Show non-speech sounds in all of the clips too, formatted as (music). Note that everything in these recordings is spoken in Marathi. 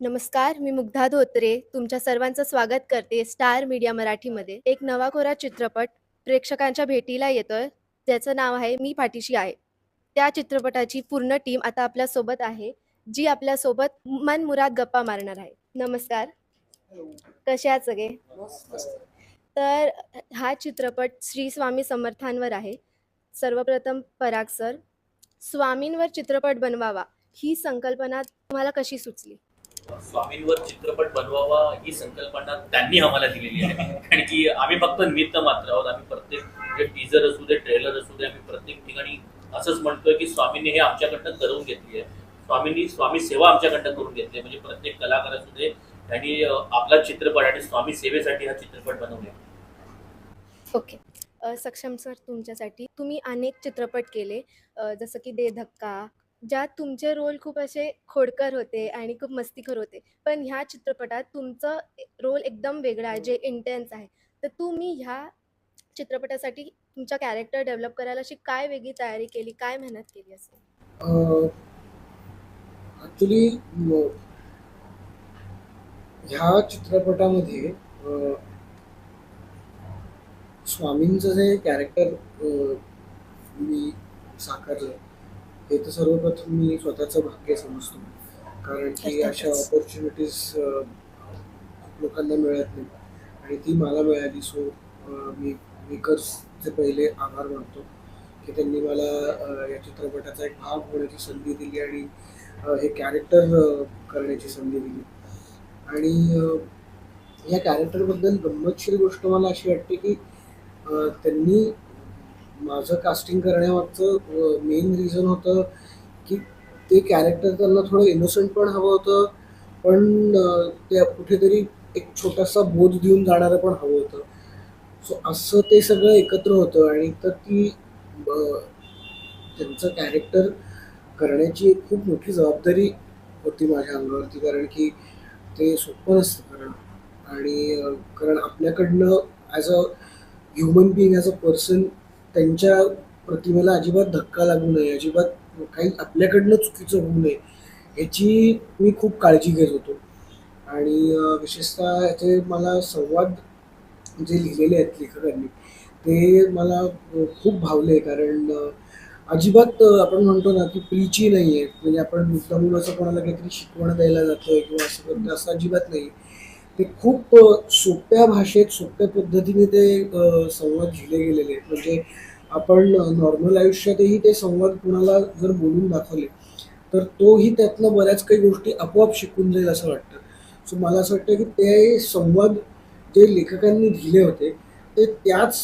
नमस्कार मी मुग्धा धोत्रे. तुमच्या सर्वांचं स्वागत करते स्टार मीडिया मराठीमध्ये. एक नवाखोरा चित्रपट प्रेक्षकांच्या भेटीला येतोय. ज्याचं नाव आहे मी पाठीशी आहे. त्या चित्रपटाची पूर्ण टीम आता आपल्यासोबत आहे जी आपल्यासोबत मनमुराद गप्पा मारणार आहे. नमस्कार. कसे आहात सगळे? तर हा चित्रपट श्री स्वामी समर्थांवर आहे. सर्वप्रथम पराग सर स्वामींवर चित्रपट बनवावा ही संकल्पना तुम्हाला कशी सुचली? स्वामींवर चित्रपट बनवावा ही संकल्पना त्यांनी आम्हाला दिलेली आहे. (laughs) कारण की आम्ही फक्त निमित्त मात्र आहोत. आम्ही प्रत्येक टीजर असू दे ट्रेलर असू दे आम्ही प्रत्येक ठिकाणी असंच म्हणतोय की स्वामींनी हे आमच्याकडनं करून घेतली आहे. स्वामींनी स्वामी सेवा आमच्याकडनं करून घेतली आहे. म्हणजे प्रत्येक कलाकार असू दे त्यांनी आपला चित्रपट आणि स्वामी सेवेसाठी हा चित्रपट बनवले ओके. सक्षम सर तुमच्यासाठी तुम्ही अनेक चित्रपट केले. जसं की दे धक्का ज्यात तुमचे रोल खूप असे खोडकर होते आणि खूप मस्तीखोर होते. पण ह्या चित्रपटात तुमचं रोल एकदम वेगळा आहे जे इंटेन्स आहे. तर तुम्ही ह्या चित्रपटासाठी तुमचा कॅरेक्टर डेव्हलप करायला अशी काय वेगळी तयारी केली काय मेहनत केली असेल? ॲक्च्युली ह्या चित्रपटामध्ये स्वामींचं जे कॅरेक्टर मी साकारलं हे तर सर्वप्रथम मी स्वतःचं भाग्य समजतो. कारण की अशा. ऑपॉर्च्युनिटीज लोकांना मिळत नाही आणि ती मला मिळाली. सो मी मेकर्सचे पहिले आभार मानतो की त्यांनी मला या चित्रपटाचा एक भाग होण्याची संधी दिली आणि हे कॅरेक्टर करण्याची संधी दिली. आणि या कॅरेक्टरबद्दल गंमतशीर गोष्ट मला अशी वाटते की त्यांनी माझं कास्टिंग करण्यामागचं मेन रिझन होतं की ते कॅरेक्टर त्यांना थोडं इनोसंट पण हवं होतं पण ते कुठेतरी एक छोटासा बोध देऊन जाणारं पण हवं होतं. सो असं ते सगळं एकत्र होतं आणि तर ती त्यांचं कॅरेक्टर करण्याची एक खूप मोठी जबाबदारी होती माझ्या अंगावरती कारण की ते सोपं नसतं कारण. आणि कारण आपल्याकडनं as a human being as a person त्यांच्या प्रतिमेला अजिबात धक्का लागू नये अजिबात काही आपल्याकडनं चुकीचं होऊ नये याची मी खूप काळजी घेत होतो. आणि विशेषतः याचे मला संवाद जे लिहिलेले आहेत लेखकांनी ते मला खूप भावले कारण अजिबात आपण म्हणतो ना की प्रीची नाही आहे म्हणजे आपण मुद्दामून असं कोणाला काहीतरी शिकवण द्यायला जातोय किंवा असं असं अजिबात नाही. ते खूप सोप्या भाषेत सोप्या पद्धतीने ते संवाद लिहिले गेलेले आहेत. म्हणजे आपण नॉर्मल आयुष्यातही ते संवाद कुणाला जर बोलून दाखवले तर तोही त्यातनं बऱ्याच काही गोष्टी आपोआप शिकून जाईल असं वाटतं. सो मला असं वाटतं की ते संवाद जे लेखकांनी लिहिले होते ते त्याच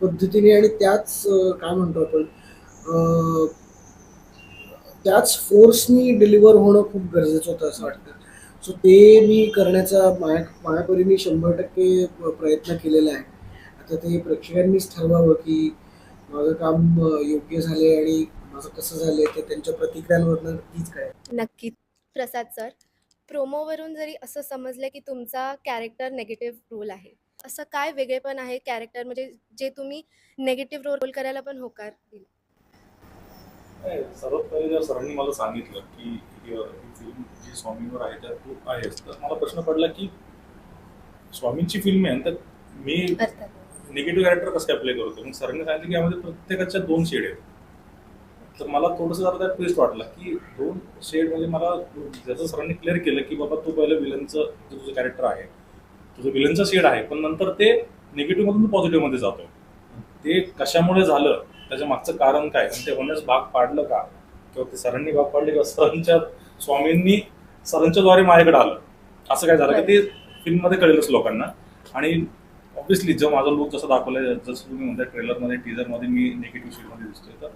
पद्धतीने आणि त्याच काय म्हणतो आपण त्याच फोर्सनी डिलिव्हर होणं खूप गरजेचं होतं असं वाटतं. सो ते मी करण्याचा माया माझ्यापरीने शंभर टक्के प्रयत्न केलेला आहे. आता ते प्रेक्षकांनीच ठरवावं की माझं काम योग्य झाले आणि माझं कसं झालंय ते त्यांच्या प्रतिक्रियांवरनं तीच काय. नक्की प्रसाद सर प्रोमोवरून जरी असं समजलं की तुमचा कॅरेक्टर नेगेटिव्ह रोल आहे असं काय वेगळेपण आहे कॅरेक्टर म्हणजे जे तुम्ही नेगेटिव्ह रोल करायला पण होकार दिला. सर्वात पहिले सरांनी मला सांगितलं की फिल्म जी स्वामींवर आहे त्यात तू आहेस तर मला प्रश्न पडला की स्वामींची फिल्म आहे त्यात मी निगेटिव्ह कॅरेक्टर कसं काय प्ले करतो? मग सरांनी सांगितलं की यामध्ये प्रत्येकाच्या दोन शेड आहेत. तर मला थोडंसं जरा त्यात ट्विस्ट वाटला की दोन शेड म्हणजे मला जसं सरांनी क्लिअर केलं की बाबा तू पहिलं विलनचं जे तुझं कॅरेक्टर आहे तुझं विलनचं शेड आहे पण नंतर ते निगेटिव्ह मधून पॉझिटिव्हमध्ये जातोय. ते कशामुळे झालं त्याच्या मागचं कारण काय? आणि ते होण्यास भाग पाडलं का? किंवा ते सरांनी भाग पाडले किंवा सरांच्या स्वामींनी सरांच्याद्वारे माझ्याकडे आलं. असं काय झालं की ते फिल्ममध्ये कळेलच लोकांना. आणि ऑब्व्हियसली जो माझा लुक जसं दाखवलं जसं तुम्ही म्हणता ट्रेलरमध्ये टीजरमध्ये मी निगेटिव्ह शेडमध्ये दिसतोय तर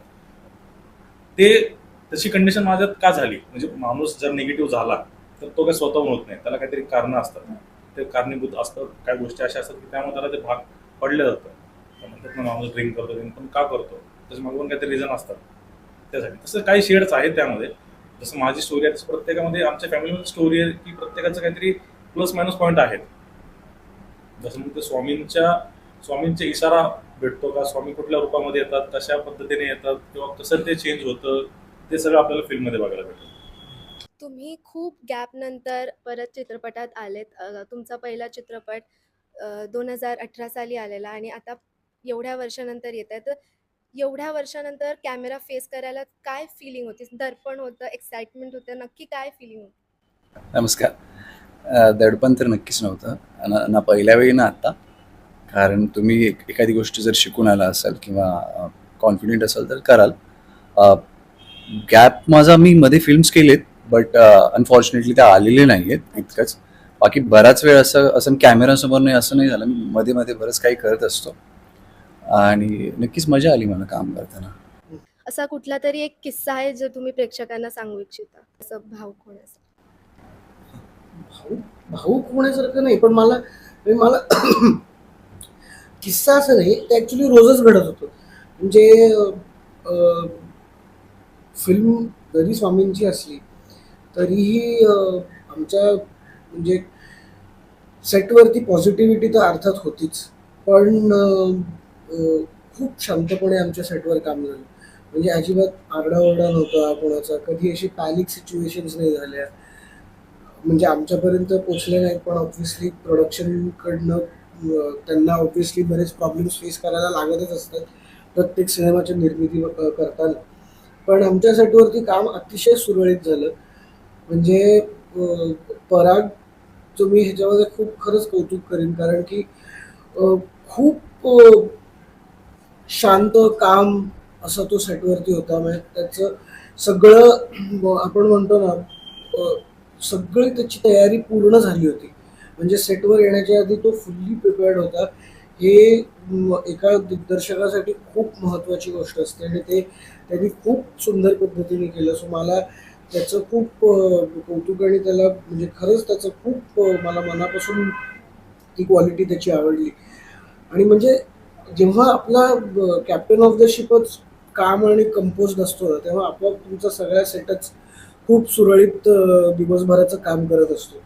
ते तशी कंडिशन माझ्यात का झाली? म्हणजे माणूस जर निगेटिव्ह झाला तर तो काही स्वतःहून होत नाही. त्याला काहीतरी कारणं असतात. ते कारणीभूत असतात काही गोष्टी अशा असतात की त्यामुळे त्याला ते भाग पडले जातं म्हणतात ना माणूस ड्रिंक करतो ड्रिंक पण का करतो? त्याच्या मागून काहीतरी रिझन असतात. त्यासाठी. तसं काही शेड्स आहेत त्यामध्ये. जसं माझी स्टोरी आहे तसं प्रत्येकामध्ये आमच्या फॅमिलीमध्ये स्टोरी आहे की प्रत्येकाचं काहीतरी प्लस मायनस पॉईंट आहेत. जसं मग ते स्वामींच्या स्वामींचा इशारा भेटतो का स्वामी कुठल्या रूपामध्ये येतात कशा पद्धतीने येतात किंवा कसं ते चेंज होतं ते सगळं आपल्याला फिल्ममध्ये बघायला भेटतं. तुम्ही खूप गॅप नंतर परत चित्रपटात आलेत. तुमचा पहिला चित्रपट दोन हजार अठरा साली आलेला आणि आता एवढ्या वर्षानंतर येत आहे तर एवढ्या वर्षानंतर कॅमेरा फेस करायला काय फिलिंग होती? दर्पण होतं एक्साइटमेंट होतं नक्की काय फिलिंग होती? नमस्कार. दडपण तर नक्कीच नव्हतं. ना ना पहिल्या वेळी ना आत्ता. कारण तुम्ही एखादी गोष्ट जर शिकून आला असाल किंवा कॉन्फिडेंट असाल तर कराल. गॅप माझा मी मध्ये फिल्म्स केलेत बट अनफॉर्च्युनेटली त्या आलेले नाही आहेत इतकंच. बाकी बराच वेळ असं असं कॅमेरासमोर नाही असं नाही झालं. मी मध्ये मध्ये बरंच काही करत असतो. आणि नक्कीच मजा आली मला काम करताना. असा कुठला तरी एक किस्सा आहे जो तुम्ही प्रेक्षकांना सांगू इच्छिता? असं भाव होण्याचा भाऊ भाऊक होण्यासारखं नाही पण मला म्हणजे मला (coughs) किस्सा असं नाही ते ॲक्च्युली रोजच घडत होतं. म्हणजे अं, फिल्म जरी स्वामींची असली तरीही अं, आमच्या म्हणजे सेटवरती पॉझिटिव्हिटी तर अर्थात होतीच. पण अं, खूप शांतपणे आमच्या सेटवर काम झालं. म्हणजे अजिबात आरडाओरडा नव्हता कोणाचा. कधी अशी पॅनिक सिच्युएशन्स नाही झाल्या. म्हणजे आमच्यापर्यंत पोचले नाहीत पण ऑब्व्हियसली प्रोडक्शनकडनं त्यांना ऑब्व्हियसली बरेच प्रॉब्लेम्स फेस करायला लागतच असतात. प्रत्येक सिनेमाच्या निर्मिती करताना. पण आमच्या सेटवरती काम अतिशय सुरळीत झालं. म्हणजे पराग तुम्ही ह्याच्यामध्ये खूप खरंच कौतुक करेन. कारण की खूप शांत काम असा तो सेटवरती होता. म्हणजे त्याचं सगळं आपण म्हणतो ना सगळी त्याची तयारी पूर्ण झाली होती. म्हणजे सेटवर येण्याच्या आधी तो फुल्ली प्रिपेअर्ड होता. हे एका दिग्दर्शकासाठी खूप महत्त्वाची गोष्ट असते आणि ते त्यांनी खूप सुंदर पद्धतीने केलं. सो मला त्याचं खूप कौतुक आणि त्याला म्हणजे खरंच त्याचं खूप मला मनापासून ती क्वालिटी त्याची आवडली. आणि म्हणजे जेव्हा आपला कॅप्टन ऑफ द शिपच काम आणि कंपोज असतो ना तेव्हा आपोआप तुमचा सगळ्या सेटच खूप सुरळीत दिवसभराचं काम करत असतो.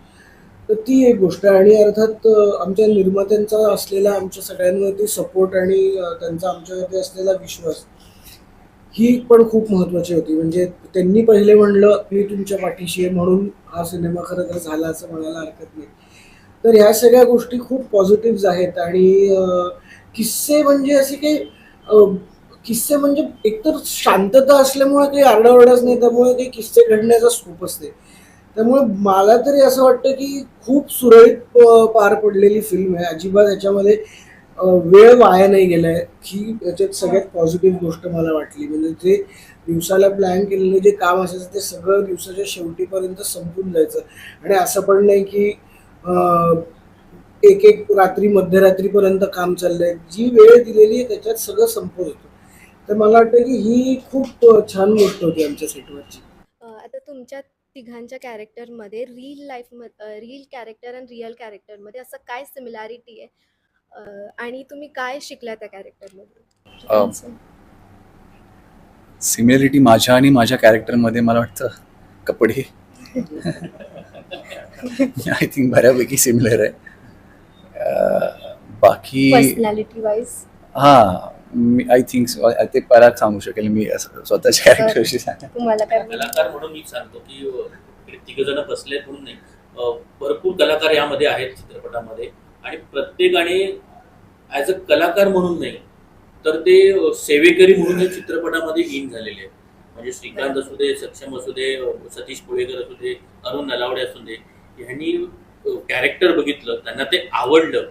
तर ती एक गोष्ट आहे. आणि अर्थात आमच्या निर्मात्यांचा असलेला आमच्या सगळ्यांवरती सपोर्ट आणि त्यांचा आमच्यावरती असलेला विश्वास ही पण खूप महत्त्वाची होती. म्हणजे त्यांनी पहिले म्हणलं मी तुमच्या पाठीशी आहे म्हणून हा सिनेमा खरं तर झाला असं म्हणायला हरकत नाही. तर ह्या सगळ्या गोष्टी खूप पॉझिटिव्ह आहेत आणि किस्से म्हणजे असे काही किस्से म्हणजे एकतर शांतता असल्यामुळे काही आरडाओरडाच नाही त्यामुळे काही किस्से घडण्याचा स्कोप असते. त्यामुळे मला तरी असं वाटतं की खूप सुरळीत पार पडलेली फिल्म आहे. अजिबात याच्यामध्ये वेळ वाया नाही गेलाय ही याच्यात सगळ्यात पॉझिटिव्ह गोष्ट मला वाटली. म्हणजे जे दिवसाला प्लॅन केलेलं जे काम असायचं ते सगळं दिवसाच्या शेवटीपर्यंत संपून जायचं. आणि असं पण नाही की एक एक रात्री मध्यरात्रीपर्यंत काम चाललंय. जी वेळ दिलेली आहे त्याच्यात सगळं संपत होतं तर मला वाटतं की ही खूप छान गोष्ट होती आमच्या सेटवरची. आता तुमच्या तिघांच्या कॅरेक्टरमध्ये रील लाईफ रील कॅरेक्टर आणि रिअल कॅरेक्टरमध्ये असं काय सिमिलॅरिटी आहे? आणि तुम्ही काय शिकल्या त्या कॅरेक्टरमध्ये सिमिलरिटी माझ्या आणि माझ्या कॅरेक्टरमध्ये मला वाटतं कपडे. (laughs) (laughs) आय थिंक बऱ्यापैकी सिमिलर आहे. बाकी पर्सनॅलिटी वाईज हा मी आय थिंक ते पराग सांगू शकेल. मी स्वतःच्या कॅरेक्टरशी कलाकार म्हणून मी सांगतो की तिघ जण बसले म्हणून नाही. भरपूर कलाकार यामध्ये आहेत चित्रपटामध्ये. आणि प्रत्येकाने ऍज अ कलाकार म्हणून नाही तर ते सेवेकरी म्हणून चित्रपटामध्ये इन झालेले आहेत. म्हणजे श्रीकांत असू दे सक्षम असू दे सतीश पुळेकर असू दे अरुण नलावडे असू दे ह्यांनी कॅरेक्टर बघितलं त्यांना ते आवडलं.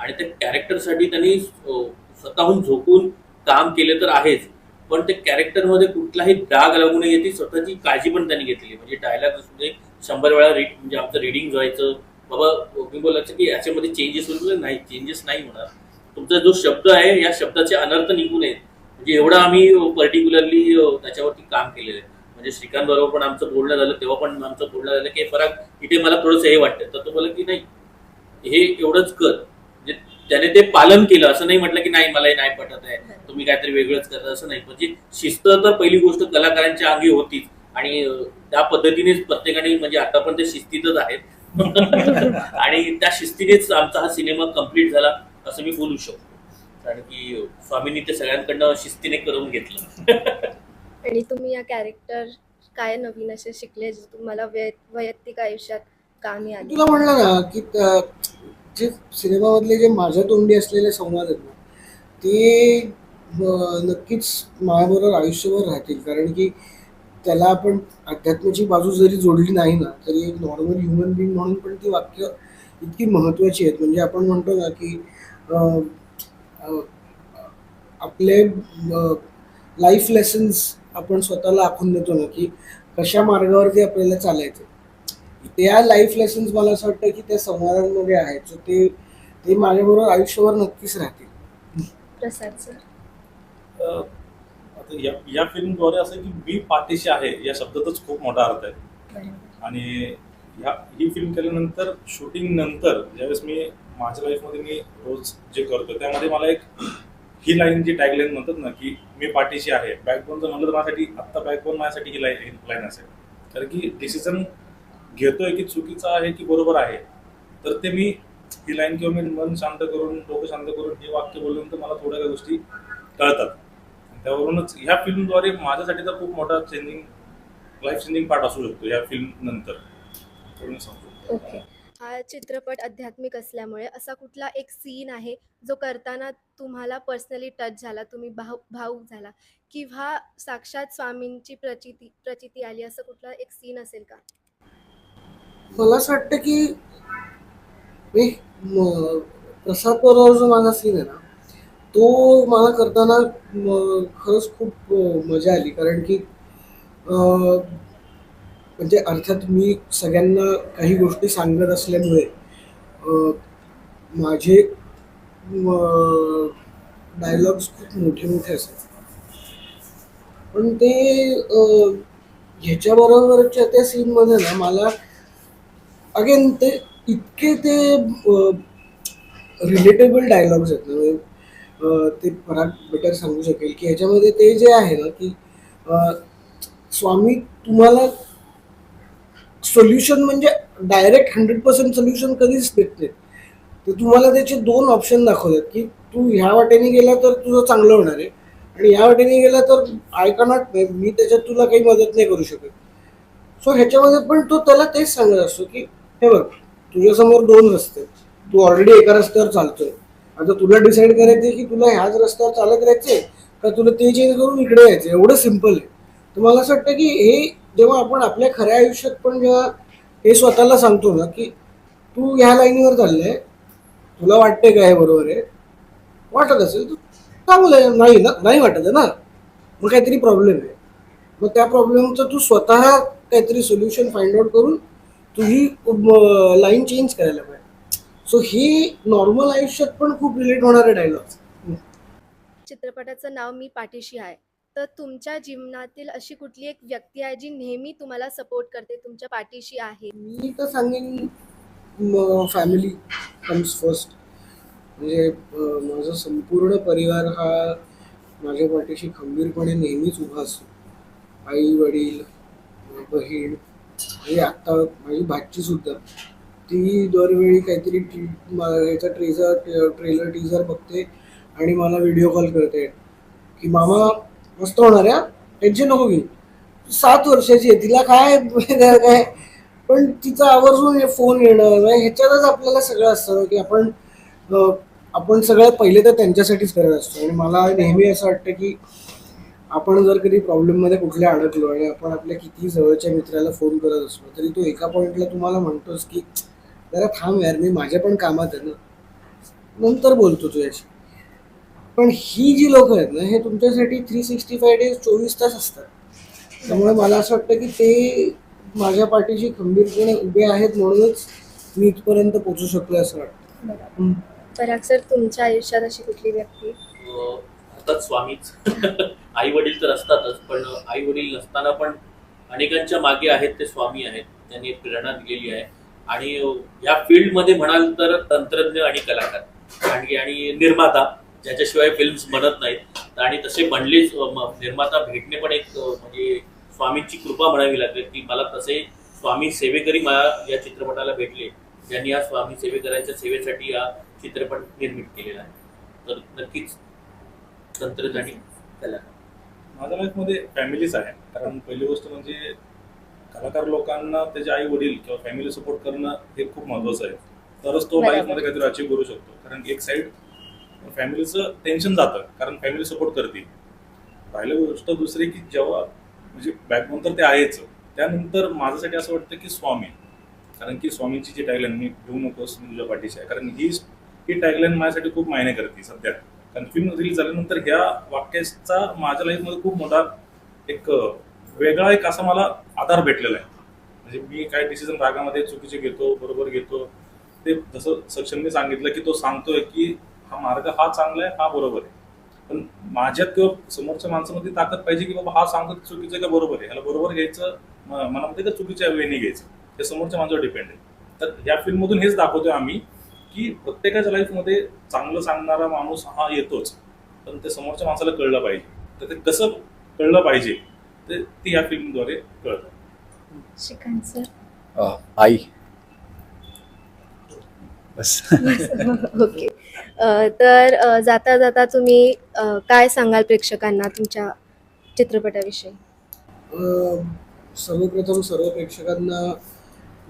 आणि त्या कॅरेक्टरसाठी त्यांनी स्वतःहून झोकून काम केले तर आहेच. पण ते कॅरेक्टरमध्ये कुठलाही डाग लागू नये याची स्वतःची काळजी पण त्यांनी घेतली म्हणजे डायलॉग असू दे शंभर वेळा रीड म्हणजे आमचं रिडिंग व्हायचं. बाबा मी बोलायचं की याच्यामध्ये चेंजेस होईल नाही चेंजेस नाही होणार. तुमचा जो शब्द आहे या शब्दाचे अनर्थ निघू नयेत. म्हणजे एवढं आम्ही पर्टिक्युलरली त्याच्यावरती काम केलेलं आहे. म्हणजे श्रीकांत बरोबर पण आमचं बोलणं झालं तेव्हा पण आमचं बोलणं झालं की फरक इथे मला थोडंसं हे वाटतं. तर तो बोला की नाही हे एवढंच कर. म्हणजे त्याने ते पालन केलं असं नाही म्हटलं की नाही मला हे नाही पटत आहे तुम्ही काहीतरी वेगळंच करता असं नाही. म्हणजे शिस्त तर पहिली गोष्ट कलाकारांच्या अंगी होतीच. आणि त्या पद्धतीनेच प्रत्येकाने म्हणजे आता पण ते शिस्तीतच आहेत. (laughs) आणि त्या शिस्तीनेच आमचा हा सिनेमा कंप्लीट झाला असं मी बोलू शकतो. कारण की स्वामींनी ते सगळ्यांकडनं शिस्तीने करून घेतलं. (laughs) आणि तुम्ही या कॅरेक्टर काय नवीन असे शिकले जे तुम्हाला वै वैयक्तिक आयुष्यात कामी आले? तुला म्हणलं ना की जे सिनेमामधले जे माझ्या तोंडी असलेले संवाद आहेत ना ते अं, नक्कीच माझ्याबरोबर आयुष्यभर राहतील. कारण की त्याला आपण अध्यात्माची बाजू जरी जोडली नाही ना तरी एक नॉर्मल ह्युमन बिंग म्हणून पण ती वाक्य इतकी महत्त्वाची आहेत. म्हणजे आपण म्हणतो ना की अं, आपले लाईफ लेसन्स आपण स्वतःला आखून देतो ना की कशा मार्गावरती आपल्याला चालायचं. त्या लाईफ लेसन्स मला असं वाटतं की त्या संवादांमध्ये आहेत. सो ते ते माझ्याबरोबर आयुष्यभर नक्कीच राहतील. प्रसाद सर. अं, आता या या फिल्मद्वारे असं की मी पाठीशी आहे या शब्दातच खूप मोठा अर्थ आहे. आणि ह्या ही फिल्म केल्यानंतर शूटिंग नंतर ज्यावेळेस मी माझ्या लाईफमध्ये मी रोज जे करतो त्यामध्ये मला एक ही लाईन जी टॅगलाईन म्हणतात ना की मी पाठीशी आहे. बॅकबोन जर म्हणलं तर माझ्यासाठी आत्ता बॅकबोन माझ्यासाठी ही लाईन लाईन असेल. कारण की डिसिजन घेतोय की चुकीचं आहे की बरोबर आहे तर ते मी ही लाईन किंवा मी मन शांत करून डोकं शांत करून हे वाक्य बोलून तर मला थोड्या काही गोष्टी कळतात. त्यावरूनच ह्या फिल्मद्वारे माझ्यासाठी तर खूप मोठा चेंजिंग लाईफ चेंजिंग पार्ट असू शकतो या फिल्म नंतर. सांगतो. ओके हा चित्रपट आध्यात्मिक असल्यामुळे असा कुठला एक सीन आहे जो करताना तुम्हाला पर्सनली टच झाला तुम्ही भाव भाऊक झाला किंवा साक्षात स्वामींची प्रचिती प्रचिती आली असं कुठला एक सीन असेल का? मला असं वाटतं की मी प्रसाद बरोबर जो माझा सीन आहे ना तो मला करताना खरंच खूप मजा आली. कारण की म्हणजे अर्थात मी सगळ्यांना काही गोष्टी सांगत असल्यामुळे माझे डायलॉग्स खूप मोठे मोठे असतात. पण ते ह्याच्याबरोबरच्या त्या सीनमध्ये ना मला अगेन ते इतके ते रिलेटेबल डायलॉग्स आहेत ना म्हणजे, ते पराग बेटर सांगू शकेल की ह्याच्यामध्ये ते जे आहे ना की स्वामी तुम्हाला सोल्युशन म्हणजे डायरेक्ट हंड्रेड पर्सेंट सोल्युशन कधीच देत नाही. तर तुम्हाला त्याचे दोन ऑप्शन दाखवतात की तू ह्या वाटेने गेला तर तुझं चांगलं होणार आहे आणि ह्या वाटेने गेला तर आय नाही मी त्याच्यात तुला काही मदत नाही करू शकत. सो ह्याच्यामध्ये पण तो त्याला तेच सांगत असतो की हे बघ तुझ्यासमोर दोन रस्ते तू ऑलरेडी एका रस्त्यावर चालतोय. आता तुला डिसाईड करायचंय की तुला ह्याच रस्त्यावर चालत राहायचंय का तुला ते चेंज करून इकडे यायचं एवढं सिंपल आहे. तर मला असं वाटतं की हे जेव्हा आपण आपल्या खऱ्या आयुष्यात पण जेव्हा हे स्वतःला सांगतो ना की तू ह्या लाईनीवर चाललंय तुला वाटतंय का हे बरोबर आहे? वाटत असेल तर चांगलं आहे. नाही ना नाही वाटत आहे ना. मग काहीतरी प्रॉब्लेम आहे. मग त्या प्रॉब्लेमचं तू स्वतः काहीतरी सोल्युशन फाइंड आउट करून तुझी लाईन चेंज करायला पाहिजे. सो ही नॉर्मल आयुष्यात पण खूप रिलेट होणारे डायलॉग चित्रपटाचं नाव मी पाठीशी आहे. तर तुमच्या जीवनातील अशी कुठली एक व्यक्ती आहे जी नेहमी तुम्हाला सपोर्ट करते तुमच्या पाठीशी आहे? मी तर सांगेन फॅमिली कम्स फर्स्ट म्हणजे अं, माझा संपूर्ण परिवार हा माझ्या पाठीशी खंबीरपणे नेहमीच उभा असतो. आई वडील बहीण आणि आत्ता माझी भाची सुद्धा. ती दरवेळी काहीतरी टी याचा ट्रेझर ट्रेलर टीझर बघते आणि मला व्हिडिओ कॉल करते. की मामा मस्त होणार आहे टेन्शन नको घेऊ. सात वर्षाची आहे तिला काय काय? पण तिचं आवर्जून हे फोन येणं म्हणजे ह्याच्यातच आपल्याला सगळं असतं की आपण आपण सगळ्यात पहिले तर त्यांच्यासाठीच करत असतो. आणि मला नेहमी असं वाटतं की आपण जर कधी प्रॉब्लेममध्ये कुठल्या अडकलो आणि आपण आपल्या किती जवळच्या मित्राला फोन करत असलो तरी तो एका पॉईंटला तुम्हाला म्हणतोस की जरा थांब यार मी माझ्या पण कामात आहे ना. नंतर बोलतो तुझ्याशी. पण ही जी लोक आहेत ना हे तुमच्यासाठी थ्री सिक्स्टी फाय डेज चोवीस तास असतात. त्यामुळे मला असं वाटतं की ते माझ्या पाठीशी खंबीरपणे उभे आहेत म्हणूनच मी इथपर्यंत पोचू शकलो असं वाटतं. पराग सर तुमच्या आयुष्यात अशी कुठली व्यक्ती? स्वामीच. (laughs) आई वडील तर असतातच पण आई वडील नसताना पण अनेकांच्या मागे आहेत ते स्वामी आहेत. त्यांनी प्रेरणा दिलेली आहे. आणि या फील्डमध्ये म्हणाल तर तंत्रज्ञ आणि कलाकार आणि आणि निर्माता. ज्याच्याशिवाय फिल्म्स बनत नाहीत. आणि तसे म- निर्माता भेटणे पण एक म्हणजे स्वामींची कृपा म्हणावी लागेल की मला तसे स्वामी सेवेकरी मला या चित्रपटाला भेटले. ज्यांनी या स्वामी सेवेकरांच्या सेवेसाठी हा चित्रपट निर्मित केलेला आहे. तर नक्कीच तंत्रज्ञ आणि कलाकार. माझ्या लाईफमध्ये फॅमिलीच आहे. कारण पहिली गोष्ट म्हणजे कलाकार लोकांना त्याचे आई वडील किंवा फॅमिली सपोर्ट करणं हे खूप महत्वाचं आहे. तरच तो. लाईफमध्ये काहीतरी अचीव करू शकतो. कारण एक साईड फॅमिलीचं टेन्शन जातं कारण फॅमिली सपोर्ट करते राहिलं गोष्ट दुसरी की जेव्हा म्हणजे बॅकबोन तर ते आहेच. त्यानंतर माझ्यासाठी असं वाटतं की स्वामी. कारण की स्वामींची जी टॅगलाईन मी घेऊ नकोस मी तुझ्या पाठीशी आहे. कारण ही ही टॅगलाईन माझ्यासाठी खूप मायने करते सध्या. कारण फिल्म रिलीज झाल्यानंतर ह्या वाक्याचा माझ्या लाईफमध्ये खूप मोठा एक वेगळा एक असा मला आधार भेटलेला आहे. म्हणजे मी काय डिसिजन रागामध्ये चुकीचे घेतो बरोबर घेतो ते जसं सक्षमने सांगितलं की तो सांगतोय की हा मार्ग हा चांगला आहे हा बरोबर आहे. पण माझ्यात किंवा समोरच्या माणसामध्ये ताकद पाहिजे की बाबा हा सांगतो ते चुकीचं आहे का बरोबर आहे? ह्याला बरोबर घ्यायचं मनामध्ये का चुकीच्या वेळेने घ्यायचं? ते समोरच्या माणसावर डिपेंड आहे. तर या फिल्ममधून हेच दाखवतोय आम्ही की प्रत्येकाच्या लाईफमध्ये चांगलं सांगणारा माणूस हा येतोच. पण ते समोरच्या माणसाला कळलं पाहिजे. तर ते कसं कळलं पाहिजे ते ते या फिल्मद्वारे कळतं. आई. बस. (laughs) ओके. तर अ, जाता जाता तुम्ही अ, काय सांगाल प्रेक्षकांना तुमच्या चित्रपटाविषयी? अं, सर्वप्रथम सर्व प्रेक्षकांना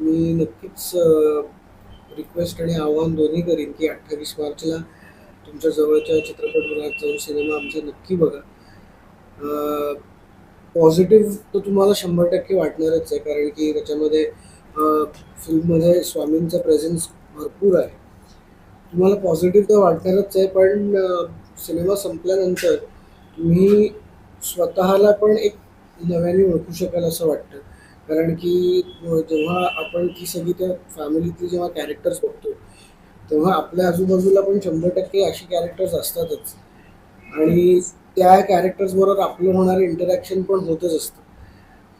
मी नक्कीच रिक्वेस्ट आणि आव्हान दोन्ही करीन की अठ्ठावीस मार्चला तुमच्या जवळच्या चित्रपटगृहात जाऊन सिनेमा आमचा नक्की बघा. पॉझिटिव्ह तर तुम्हाला शंभर टक्के वाटणारच आहे कारण की त्याच्यामध्ये अं, फिल्ममध्ये स्वामींचा प्रेझेन्स भरपूर आहे. तुम्हाला पॉझिटिव्ह तर वाटणारच आहे पण सिनेमा संपल्यानंतर तुम्ही स्वतःला पण एक नव्याने ओळखू शकाल असं वाटतं. कारण की जेव्हा आपण ती सगळी त्या फॅमिलीतली जेव्हा कॅरेक्टर्स बघतो तेव्हा आपल्या आजूबाजूला पण शंभर टक्के अशी कॅरेक्टर्स असतातच. आणि त्या कॅरेक्टर्सबरोबर आपलं होणारं इंटरॅक्शन पण होतच असतं.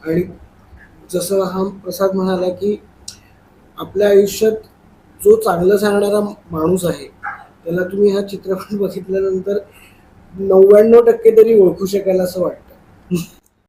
आणि जसं हा प्रसाद म्हणाला की आपल्या आयुष्यात जो चांगलं सांगणारा माणूस आहे त्याला तुम्ही हा चित्रपट बघितल्यानंतर नव्याण्णव टक्के तरी ओळखू शकाल असं वाटतं.